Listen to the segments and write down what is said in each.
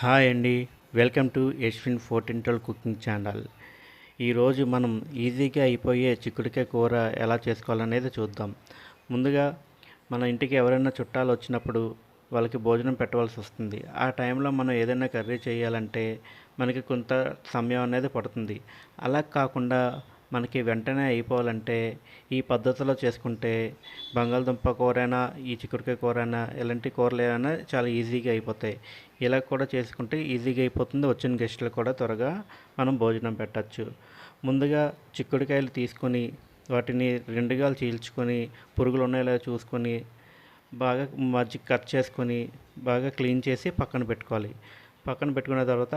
Hi అండి. Welcome to Yashwin ఫోర్టింటల్ cooking channel. ఈరోజు మనం ఈజీగా అయిపోయే చిక్కుడుకాయ కూర ఎలా చేసుకోవాలనేది చూద్దాం. ముందుగా మన ఇంటికి ఎవరైనా చుట్టాలు వచ్చినప్పుడు వాళ్ళకి భోజనం పెట్టవలసి వస్తుంది. ఆ టైంలో మనం ఏదైనా కర్రీ చేయాలంటే మనకి కొంత సమయం అనేది పడుతుంది. అలా కాకుండా మనకి వెంటనే అయిపోవాలంటే ఈ పద్ధతిలో చేసుకుంటే బంగాళదుంప కూరైనా ఈ చిక్కుడుకాయ కూరైనా ఇలాంటి కూరలు ఏమైనా చాలా ఈజీగా అయిపోతాయి. ఇలా కూడా చేసుకుంటే ఈజీగా అయిపోతుంది. వచ్చిన గెస్టులు కూడా త్వరగా మనం భోజనం పెట్టచ్చు. ముందుగా చిక్కుడుకాయలు తీసుకొని వాటిని రెండుగా చీల్చుకొని పురుగులు ఉన్నాయో చూసుకొని బాగా మజ్జి కట్ చేసుకొని బాగా క్లీన్ చేసి పక్కన పెట్టుకోవాలి. పక్కన పెట్టుకున్న తర్వాత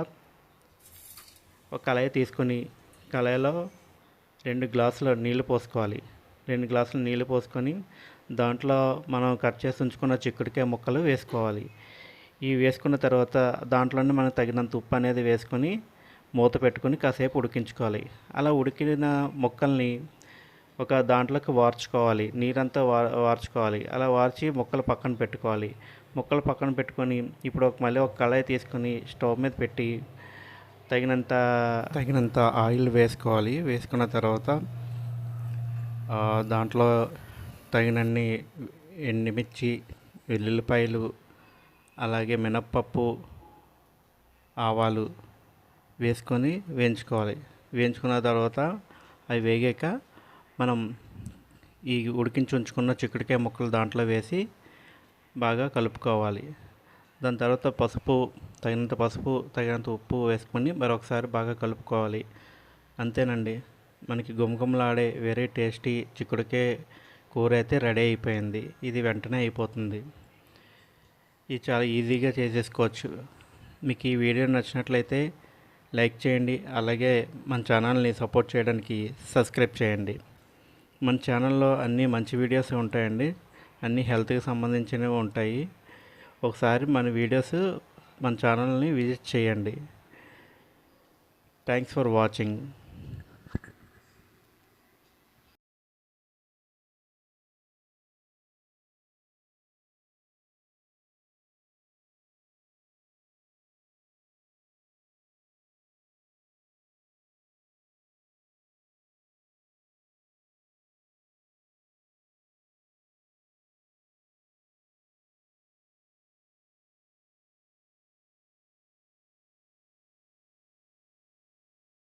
ఒక కళాయి తీసుకొని కళాయిలో రెండు గ్లాసుల నీళ్ళు పోసుకోవాలి. రెండు గ్లాసులు నీళ్ళు పోసుకొని దాంట్లో మనం కట్ చేసి ఉంచుకున్న చిక్కుడుకాయ ముక్కలు వేసుకోవాలి. ఇవి వేసుకున్న తర్వాత దాంట్లోనే మనం తగినంత ఉప్పు అనేది వేసుకొని మూత పెట్టుకొని కాసేపు ఉడికించుకోవాలి. అలా ఉడికిన ముక్కల్ని ఒక దాంట్లోకి వార్చుకోవాలి. నీరంతా వా వార్చుకోవాలి. అలా వార్చి ముక్కలు పక్కన పెట్టుకోవాలి. ముక్కలు పక్కన పెట్టుకొని ఇప్పుడు ఒక మళ్ళీ ఒక కళాయి తీసుకొని స్టవ్ మీద పెట్టి తగినంత తగినంత ఆయిల్ వేసుకోవాలి. వేసుకున్న తర్వాత దాంట్లో తగినన్ని ఎండుమిర్చి వెల్లుల్లిపాయలు అలాగే మినప్పప్పు ఆవాలు వేసుకొని వేయించుకోవాలి. వేయించుకున్న తర్వాత అవి వేగాక మనం ఈ ఉడికించి ఉంచుకున్న చిక్కుడుకాయ ముక్కలు దాంట్లో వేసి బాగా కలుపుకోవాలి. దాని తర్వాత పసుపు తగినంత పసుపు తగినంత ఉప్పు వేసుకొని మరొకసారి బాగా కలుపుకోవాలి. అంతేనండి. మనకి గుమగుమలాడే వెరీ టేస్టీ చిక్కుడుకే కూర అయితే రెడీ అయిపోయింది. ఇది వెంటనే అయిపోతుంది. ఇది చాలా ఈజీగా చేసేసుకోవచ్చు. మీకు ఈ వీడియో నచ్చినట్లయితే లైక్ చేయండి. అలాగే మన ఛానల్ని సపోర్ట్ చేయడానికి సబ్స్క్రైబ్ చేయండి. మన ఛానల్లో అన్ని మంచి వీడియోస్ ఉంటాయండి. అన్ని హెల్త్కి సంబంధించినవి ఉంటాయి. ఒకసారి మన వీడియోస్ మన ఛానల్ని విజిట్ చేయండి. Thanks for watching